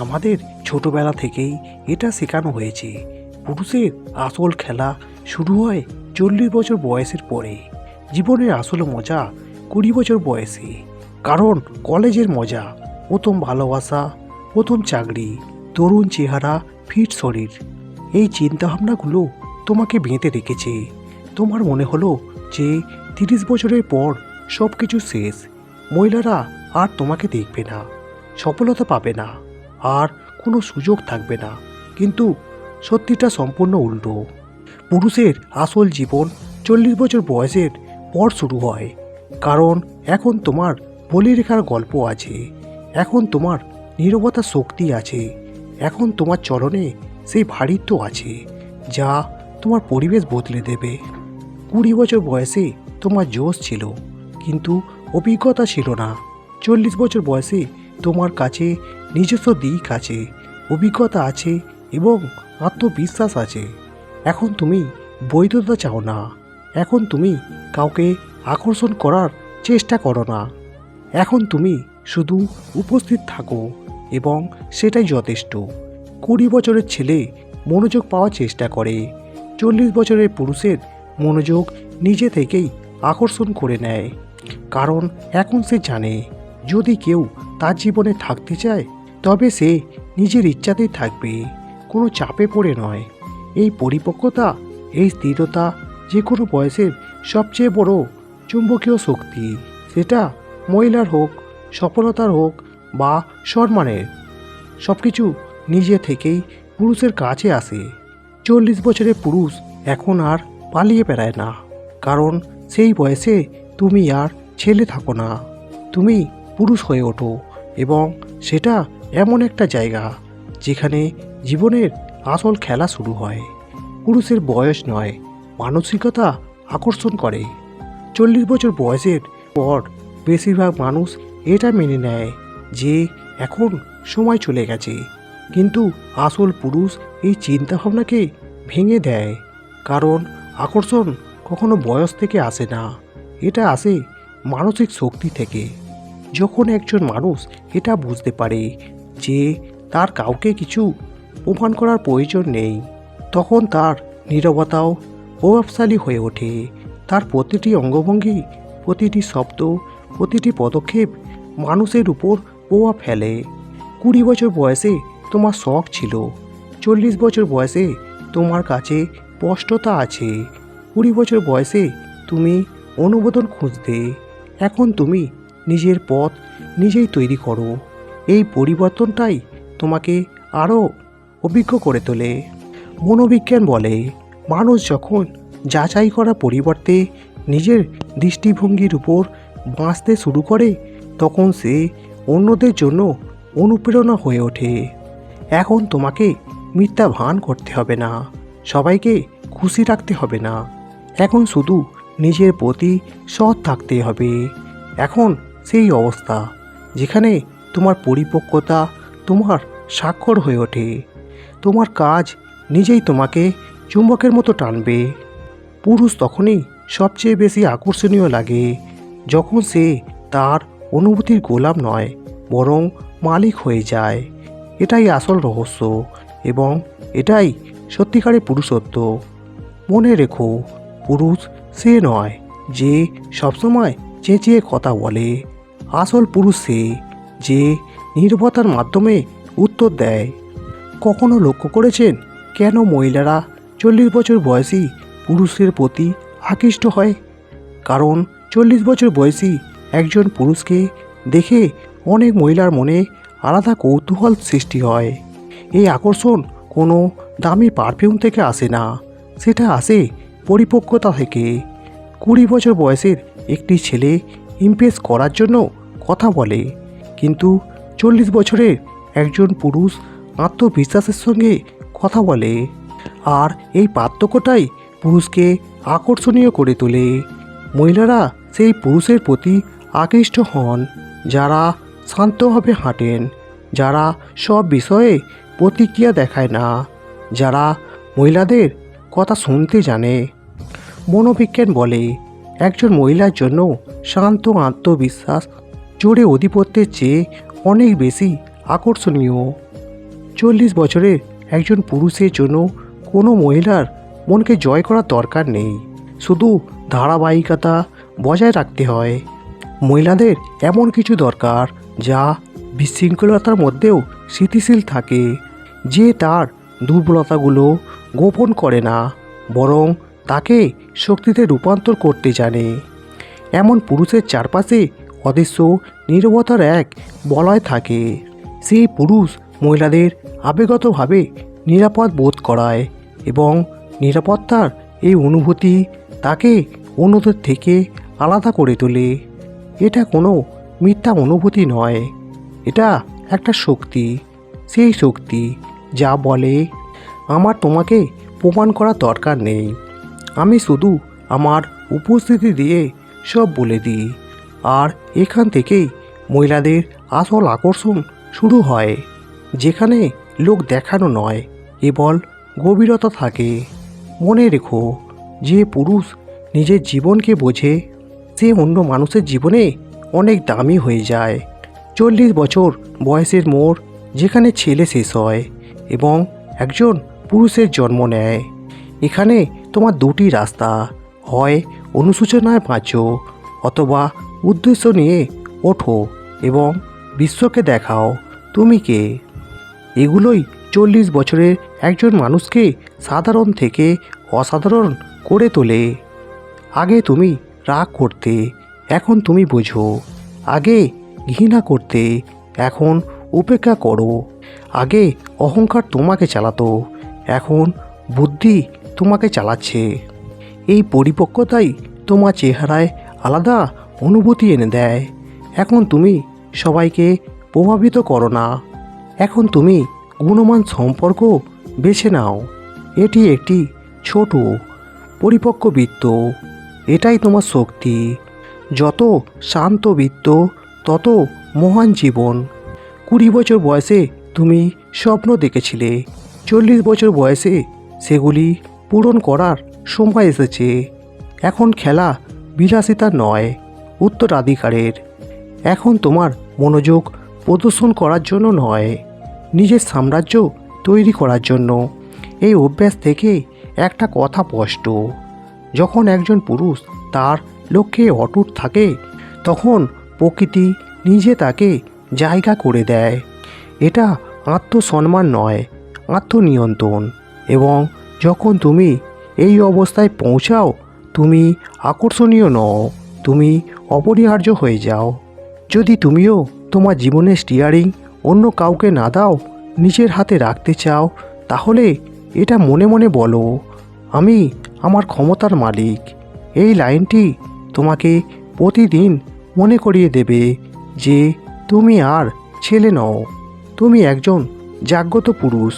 আমাদের ছোটবেলা থেকেই এটা শেখানো হয়েছে। পুরুষের আসল খেলা শুরু হয় চল্লিশ বছর বয়সের পরে। জীবনের আসল মজা কুড়ি বছর বয়সে। কারণ কলেজের মজা, প্রথম ভালোবাসা, প্রথম চাকরি, তরুণ চেহারা, ফিট শরীর। এই চিন্তাভাবনাগুলো তোমাকে বেঁধে রেখেছে। তোমার মনে হলো যে তিরিশ বছরের পর সব কিছু শেষ। মহিলারা আর তোমাকে দেখবে না। সফলতা পাবে না। আর কোনো সুযোগ থাকবে না। কিন্তু সত্যিটা সম্পূর্ণ উল্টো। পুরুষের আসল জীবন চল্লিশ বছর বয়সের পর শুরু হয়। কারণ এখন তোমার বলি রেখার গল্প আছে। এখন তোমার নীরবতার শক্তি আছে। এখন তোমার চরণে সেই ভারিত্ব আছে, যা তোমার পরিবেশ বদলে দেবে। কুড়ি বছর বয়সে তোমার জোশ ছিল, কিন্তু অভিজ্ঞতা ছিল না। চল্লিশ বছর বয়সে তোমার কাছে নিজস্ব দিক আছে, অভিজ্ঞতা আছে এবং আত্মবিশ্বাস আছে। এখন তুমি বৈধতা চাও না। এখন তুমি কাউকে আকর্ষণ করার চেষ্টা করো না। এখন তুমি শুধু উপস্থিত থাকো এবং সেটাই যথেষ্ট। কুড়ি বছরের ছেলে মনোযোগ পাওয়ার চেষ্টা করে। চল্লিশ বছরের পুরুষের মনোযোগ নিজে থেকেই আকর্ষণ করে নেয়। কারণ এখন সে জানে, যদি কেউ তার জীবনে থাকতে চায় তবে সে নিজের ইচ্ছাতেই থাকবে, কোনো চাপে পড়ে নয়। এই পরিপক্কতা, এই স্থিরতা যে কোনো বয়সের সবচেয়ে বড় চুম্বকীয় শক্তি, সেটা মহিলার হোক, সফলতার হোক বা সম্মানের। সব কিছু নিজে থেকেই পুরুষের কাছে আসে। চল্লিশ বছরের পুরুষ এখন আর পালিয়ে বেড়ায় না, কারণ সেই বয়সে তুমি আর ছেলে থাকো না। তুমি পুরুষ হয়ে ওঠো এবং সেটা এমন একটা জায়গা যেখানে জীবনের আসল খেলা শুরু হয়। পুরুষের বয়স নয়, মানসিকতা আকর্ষণ করে। চল্লিশ বছর বয়সের পর বেশিরভাগ মানুষ এটা মেনে নেয় যে এখন সময় চলে গেছে। কিন্তু আসল পুরুষ এই চিন্তাভাবনাকে ভেঙে দেয়, কারণ আকর্ষণ কখনো বয়স থেকে আসে না। এটা আসে মানসিক শক্তি থেকে। যখন একজন মানুষ এটা বুঝতে পারে যে তার কাউকে কিছু প্রমাণ করার প্রয়োজন নেই। তখন তার নীরবতাও প্রভাবশালী হয়ে ওঠে। তার প্রতিটি অঙ্গভঙ্গি, প্রতিটি শব্দ, প্রতিটি পদক্ষেপ মানুষের উপর প্রভাব ফেলে। কুড়ি বছর বয়সে তোমার শখ ছিল। চল্লিশ বছর বয়সে তোমার কাছে স্পষ্টতা আছে। কুড়ি বছর বয়সে তুমি অনুমোদন খুঁজতে। এখন তুমি নিজের পথ নিজেই তৈরি করো। এই পরিবর্তনটাই তোমাকে আরও অভিজ্ঞ করে তোলে। মনোবিজ্ঞান বলে, মানুষ যখন যাচাই করা পরিবর্তে নিজের দৃষ্টিভঙ্গির উপর বাঁচতে শুরু করে, তখন সে অন্যদের জন্য অনুপ্রেরণা হয়ে ওঠে। এখন তোমাকে মিথ্যা ভান করতে হবে না, সবাইকে খুশি রাখতে হবে না। এখন শুধু নিজের প্রতি সৎ থাকতে হবে। এখন সেই অবস্থা, যেখানে তোমার পরিপক্কতা তোমার স্বাক্ষর হয়ে ওঠে। তোমার কাজ নিজেই তোমাকে চুম্বকের মতো টানবে। পুরুষ তখনই সবচেয়ে বেশি আকর্ষণীয় লাগে, যখন সে তার অনুভূতির গোলাম নয়, বরং মালিক হয়ে যায়। এটাই আসল রহস্য এবং এটাই সত্যিকারের পুরুষত্ব। মনে রেখো, পুরুষ সে নয় যে সবসময় চেঁচিয়ে কথা বলে। আসল পুরুষ সে। যে নির্ভতার মাধ্যমে উত্তর দেয়। কখনো লক্ষ্য করেছেন কেন মহিলারা চল্লিশ বছর বয়সী পুরুষের প্রতি আকৃষ্ট হয়? কারণ চল্লিশ বছর বয়সী একজন পুরুষকে দেখে অনেক মহিলার মনে আলাদা কৌতূহল সৃষ্টি হয়। এই আকর্ষণ কোনো দামি পারফিউম থেকে আসে না, সেটা আসে পরিপক্কতা থেকে। কুড়ি বছর বয়সের একটি ছেলে ইমপ্রেস করার জন্য কথা বলে। কিন্তু চল্লিশ বছরের একজন পুরুষ আত্মবিশ্বাসের সঙ্গে কথা বলে আর এই পার্থক্যটাই পুরুষকে আকর্ষণীয় করে তোলে। মহিলারা সেই পুরুষের প্রতি আকৃষ্ট হন, যারা শান্তভাবে হাঁটেন, যারা সব বিষয়ে প্রতিক্রিয়া দেখায় না, যারা মহিলাদের কথা শুনতে জানে। মনোবিজ্ঞান বলে, একজন মহিলার জন্য শান্ত আত্মবিশ্বাস জোরে অধিপত্যের চেয়ে অনেক বেশি আকর্ষণীয়। চল্লিশ বছরের একজন পুরুষের জন্য কোনো মহিলার মনকে জয় করার দরকার নেই। শুধু ধারাবাহিকতা বজায় রাখতে হয়। মহিলাদের এমন কিছু দরকার যা বিশৃঙ্খলতার মধ্যেও স্থিতিশীল থাকে, যে তার দুর্বলতাগুলো গোপন করে না, বরং তাকে শক্তিতে রূপান্তর করতে জানে। এমন পুরুষের চারপাশে অদৃশ্য, নিরবতার এক বলয় থাকে। সেই পুরুষ মহিলাদের আবেগতভাবে নিরাপদ বোধ করায় এবং নিরাপত্তার এই অনুভূতি তাকে অন্যদের থেকে আলাদা করে তোলে। এটা কোনো মিথ্যা অনুভূতি নয়, এটা একটা শক্তি। সেই শক্তি যা বলে, আমার তোমাকে প্রমাণ করার দরকার নেই। আমি শুধু আমার উপস্থিতি দিয়ে সব বলে দিই। আর এখান থেকেই মহিলাদের আসল আকর্ষণ শুরু হয়, যেখানে লোক দেখানো নয়, কেবল গভীরতা থাকে। মনে রেখো, যে পুরুষ নিজের জীবনকে বোঝে, সে অন্য মানুষের জীবনে অনেক দামি হয়ে যায়। চল্লিশ বছর বয়সের মোড় যেখানে ছেলে শেষ হয় এবং একজন পুরুষের জন্ম নেয়। এখানে তোমার দুটি রাস্তা হয় অনুসূচনায় বাঁচো অথবা উদ্দেশ্য নিয়ে ওঠো এবং বিশ্বকে দেখাও। তুমি কে? এগুলোই চল্লিশ বছরের একজন মানুষকে সাধারণ থেকে অসাধারণ করে তোলে। আগে তুমি রাগ করতে, এখন তুমি বোঝো। আগে ঘৃণা করতে, এখন উপেক্ষা করো। আগে অহংকার তোমাকে চালাতো, এখন বুদ্ধি তোমাকে চালাচ্ছে। এই পরিপক্কতাই তোমার চেহারায় আলাদা অনুভূতি এনে দেয়। এখন তুমি সবাইকে প্রভাবিত করো না। এখন তুমি গুণমান সম্পর্ক বেছে নাও। এটি একটি ছোট, পরিপক্ক বৃত্ত। এটাই তোমার শক্তি। যত শান্ত বৃত্ত, তত মহান জীবন। কুড়ি বছর বয়সে তুমি স্বপ্ন দেখেছিলে। চল্লিশ বছর বয়সে সেগুলি পূরণ করার সময় এসেছে। এখন খেলা বিলাসিতা নয়। উত্তরাধিকারের। এখন তোমার মনোযোগ প্রদর্শন করার জন্য নয়, নিজের সাম্রাজ্য তৈরি করার জন্য। এই অভ্যাস থেকে একটা কথা স্পষ্ট, যখন একজন পুরুষ তার লক্ষ্যে অটুট থাকে, তখন প্রকৃতি নিজে তাকে জায়গা করে দেয়। এটা আত্মসম্মান নয়, আত্মনিয়ন্ত্রণ। এবং যখন তুমি এই অবস্থায় পৌঁছাও, তুমি আকর্ষণীয় নও, তুমি অপরিহার্য হয়ে যাও। যদি তুমিও তোমার জীবনের স্টিয়ারিং অন্য কাউকে না দাও, নিজের হাতে রাখতে চাও, তাহলে এটা মনে মনে বলো, আমি আমার ক্ষমতার মালিক। এই লাইনটি তোমাকে প্রতিদিন মনে করিয়ে দেবে যে তুমি আর ছেলে নও, তুমি একজন জাগ্রত পুরুষ।